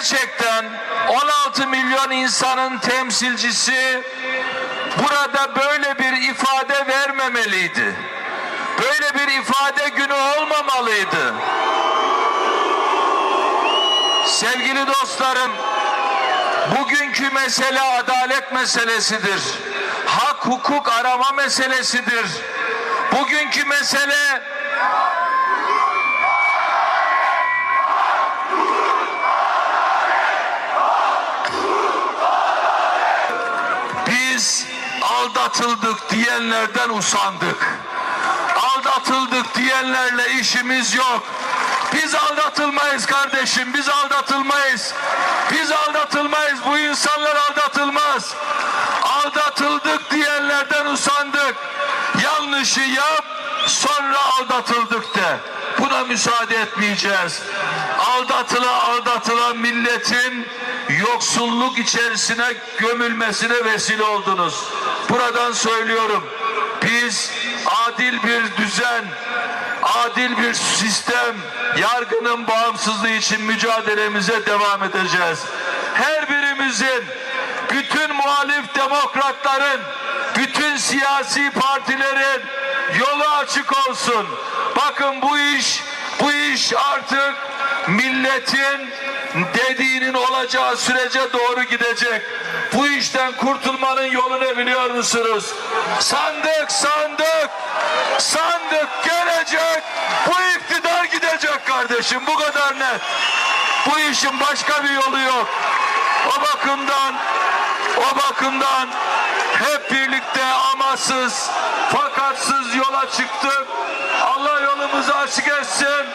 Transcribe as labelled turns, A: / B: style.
A: gerçekten 16 milyon insanın temsilcisi burada böyle bir ifade vermemeliydi. Böyle bir ifade günü olmamalıydı. Sevgili dostlarım, bugünkü mesele adalet meselesidir. Hak hukuk arama meselesidir. Bugünkü mesele biz aldatıldık diyenlerden usandık. Aldatıldık diyenlerle işimiz yok. Biz aldatılmayız kardeşim, biz aldatılmayız. Biz aldatılmayız, bu insanlar aldatılmaz. Aldatıldık diyenlerden usandık. Yanlışı yap, sonra aldatıldık de. Buna müsaade etmeyeceğiz. Aldatıla aldatılan milletin yoksulluk içerisine gömülmesine vesile oldunuz. Buradan söylüyorum. Biz adil bir düzen, adil bir sistem, yargının bağımsızlığı için mücadelemize devam edeceğiz. Her birimizin, bütün muhalif demokratların, bütün siyasi partilerin yolu açık olsun. Bakın bu iş, bu iş artık milletin dediğinin olacağı sürece doğru gidecek. Bu işten kurtulmanın yolu ne biliyor musunuz? Sandık, sandık, sandık gelecek. Bu iktidar gidecek kardeşim. Bu kadar net. Bu işin başka bir yolu yok. O bakımdan, o bakımdan hep birlikte amasız, fakatsız yola çıktık. Allah yolumuzu açık etsin.